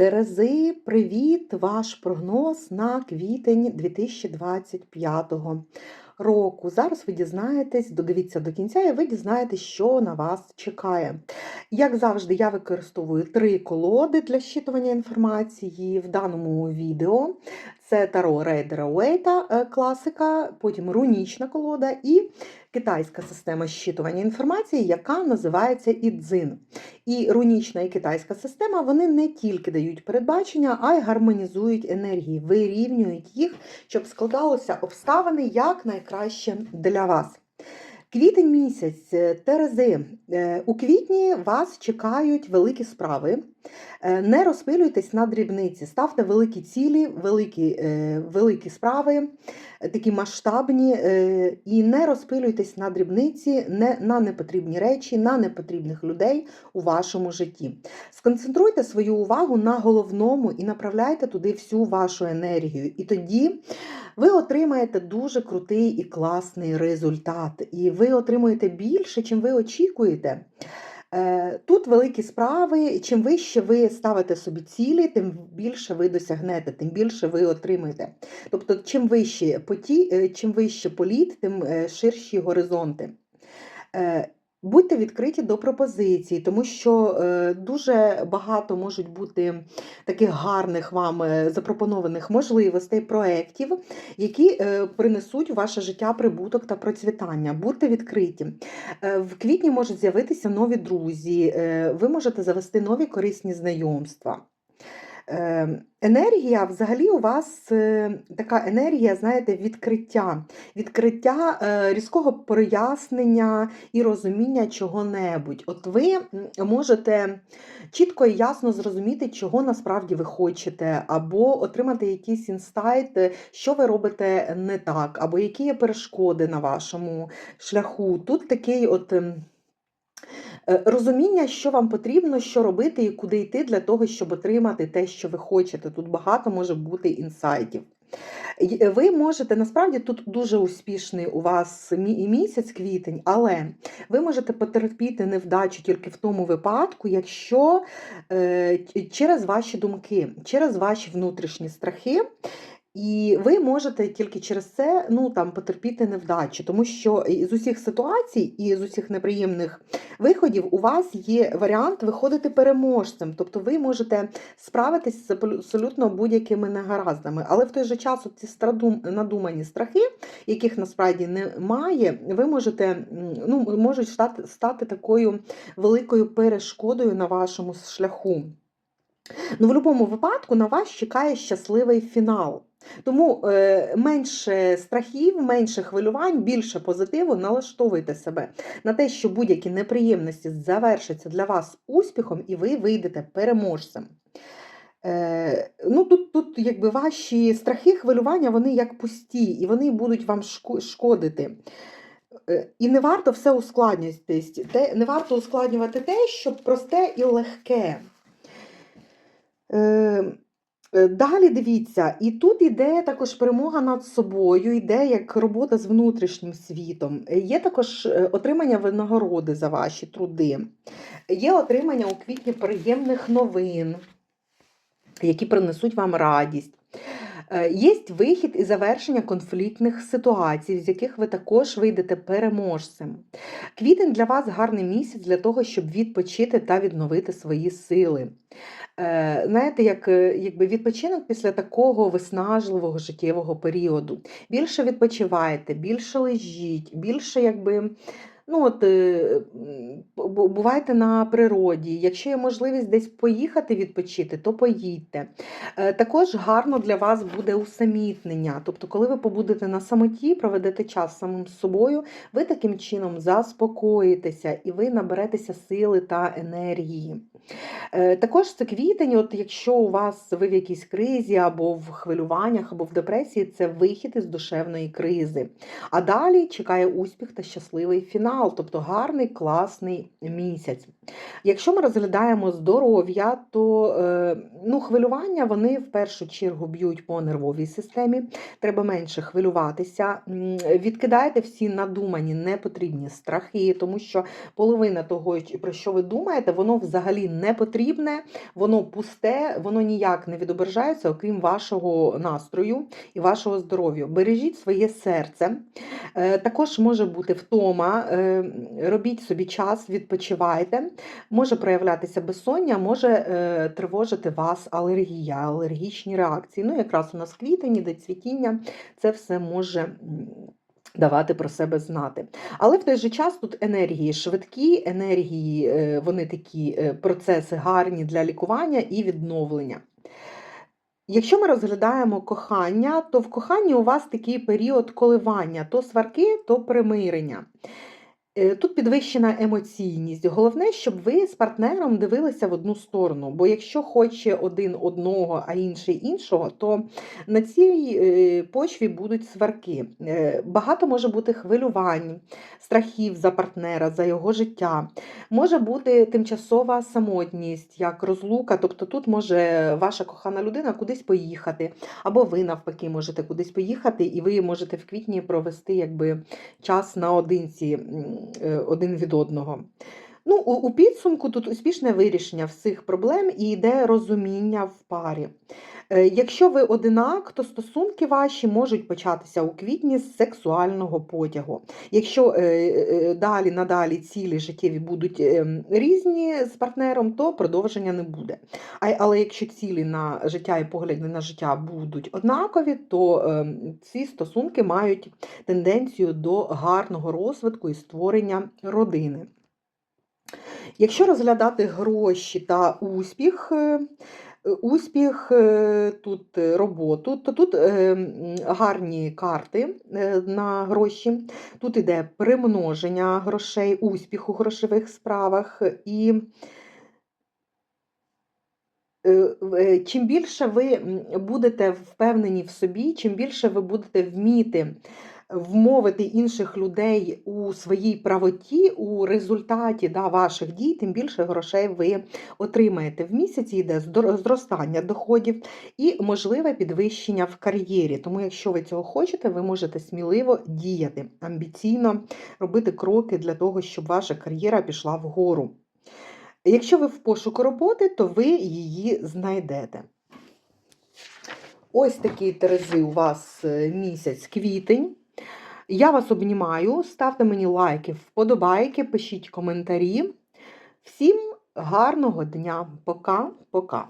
Терези, привіт! Ваш прогноз на квітень 2025 року. Зараз ви дізнаєтесь, додивіться до кінця, і ви дізнаєтесь, що на вас чекає. Як завжди, я використовую три колоди для щитування інформації в даному відео. Це Таро Рейдера Уейта, е, класика, потім рунічна колода і китайська система щитування інформації, яка називається Ідзин. І рунічна і китайська система вони не тільки дають передбачення, а й гармонізують енергії, вирівнюють їх, щоб складалося обставини як найкраще для вас. Квітень місяць, е, Терези. Е, У квітні вас чекають великі справи. Е, Не розпилюйтесь на дрібниці, ставте великі цілі, великі, е, великі справи, е, такі масштабні, і не розпилюйтесь на дрібниці, не, на непотрібні речі, на непотрібних людей у вашому житті. Сконцентруйте свою увагу на головному і направляйте туди всю вашу енергію. І тоді ви отримаєте дуже крутий і класний результат. І ви отримуєте більше, чим ви очікуєте. Е, Тут великі справи, чим вище ви ставите собі цілі, тим більше ви досягнете, тим більше ви отримаєте. Тобто, чим вище поті, е, чим вище політ, тим е, ширші горизонти. Будьте відкриті до пропозицій, тому що е, дуже багато можуть бути таких гарних вам е, запропонованих можливостей, проєктів, які е, принесуть у ваше життя прибуток та процвітання. Будьте відкриті. В квітні можуть з'явитися нові друзі, ви можете завести нові корисні знайомства. Е, Енергія, взагалі, у вас е, така енергія, знаєте, відкриття, відкриття е, різкого прояснення і розуміння чого-небудь. От ви можете чітко і ясно зрозуміти, чого насправді ви хочете, або отримати якийсь інсайт, е, що ви робите не так, або які є перешкоди на вашому шляху. Тут такий от. Е, Розуміння, що вам потрібно, що робити і куди йти для того, щоб отримати те, що ви хочете. Тут багато може бути інсайтів. Е, Ви можете, насправді тут дуже успішний у вас місяць квітень, але ви можете потерпіти невдачу тільки в тому випадку, якщо е, через ваші думки, через ваші внутрішні страхи. І ви можете тільки через це ну, там, потерпіти невдачу, тому що з усіх ситуацій і з усіх неприємних виходів у вас є варіант виходити переможцем. Тобто ви можете справитись з абсолютно будь-якими негараздами. Але в той же час ці надумані страхи, яких насправді немає, ви можете ну, можуть стати, стати такою великою перешкодою на вашому шляху. Ну, в будь-якому випадку на вас чекає щасливий фінал. Тому е, менше страхів, менше хвилювань, більше позитиву налаштовуйте себе на те, що будь-які неприємності завершаться для вас успіхом, і ви вийдете переможцем. Е, ну, тут, тут якби ваші страхи, хвилювання, вони як пусті, і вони будуть вам шкодити. Е, І не варто все ускладнювати. Не варто ускладнювати те, що просте і легке. Е, Далі дивіться, і тут іде також перемога над собою, йде як робота з внутрішнім світом. Е, Є також е, отримання винагороди за ваші труди, є отримання у квітні приємних новин, які принесуть вам радість. Е, Є вихід і завершення конфліктних ситуацій, з яких ви також вийдете переможцем. Квітень для вас гарний місяць для того, щоб відпочити та відновити свої сили. Е, Знаєте, як, е, якби відпочинок після такого виснажливого життєвого періоду. Більше відпочивайте, більше лежіть, більше якби. Ну, от, е, бувайте на природі. Якщо є можливість десь поїхати відпочити, то поїдьте. Е, Також гарно для вас буде усамітнення. Тобто, коли ви побудете на самоті, проведете час самим з собою, ви таким чином заспокоїтеся і ви наберетеся сили та енергії. Е, Також це квітень, от якщо у вас ви в якійсь кризі, або в хвилюваннях, або в депресії, це вихід із душевної кризи. А далі чекає успіх та щасливий фінал, тобто гарний, класний місяць. Якщо ми розглядаємо здоров'я, то е, ну, хвилювання вони в першу чергу б'ють по нервовій системі. Треба менше хвилюватися. Відкидайте всі надумані непотрібні страхи, тому що половина того, про що ви думаєте, воно взагалі не потрібне, воно пусте, воно ніяк не відображається, окрім вашого настрою і вашого здоров'я. Бережіть своє серце. Е, Також може бути втома, е, робіть собі час, відпочивайте. Може проявлятися безсоння, може е, тривожити вас алергія, алергічні реакції. Ну, якраз у нас квітень, іде цвітіння, це все може давати про себе знати. Але в той же час тут енергії швидкі, енергії, е, вони такі е, процеси гарні для лікування і відновлення. Якщо ми розглядаємо кохання, то в коханні у вас такий період коливання: то сварки, то примирення. Е, Тут підвищена емоційність. Головне, щоб ви з партнером дивилися в одну сторону. Бо якщо хоче один одного, а інший іншого, то на цій е, почві будуть сварки. Е, Багато може бути хвилювань, страхів за партнера, за його життя. Може бути тимчасова самотність, як розлука. Тобто тут може ваша кохана людина кудись поїхати, або ви навпаки можете кудись поїхати, і ви можете в квітні провести якби час наодинці один від одного. Ну, у, підсумку тут успішне вирішення всіх проблем і йде розуміння в парі. Е, Якщо ви одинак, то стосунки ваші можуть початися у квітні з сексуального потягу. Якщо е, е, далі надалі цілі життєві будуть різні з партнером, то продовження не буде. Але якщо цілі на життя і погляди на життя будуть однакові, то ці стосунки мають тенденцію до гарного розвитку і створення родини. Якщо розглядати гроші та успіх, е, успіх е, тут е, роботу, то тут гарні карти на гроші. Тут іде примноження грошей, успіх у грошових справах. І чим більше ви будете впевнені в собі, чим більше ви будете вміти вмовити інших людей у своїй правоті, у результаті да, ваших дій, тим більше грошей ви отримаєте. В місяці йде зростання доходів і можливе підвищення в кар'єрі. Тому, якщо ви цього хочете, ви можете сміливо діяти, амбіційно робити кроки для того, щоб ваша кар'єра пішла вгору. Якщо ви в пошуку роботи, то ви її знайдете. Ось такі терези у вас е, місяць квітень. Я вас обнімаю, ставте мені лайки, вподобайки, пишіть коментарі. Всім гарного дня. Пока-пока.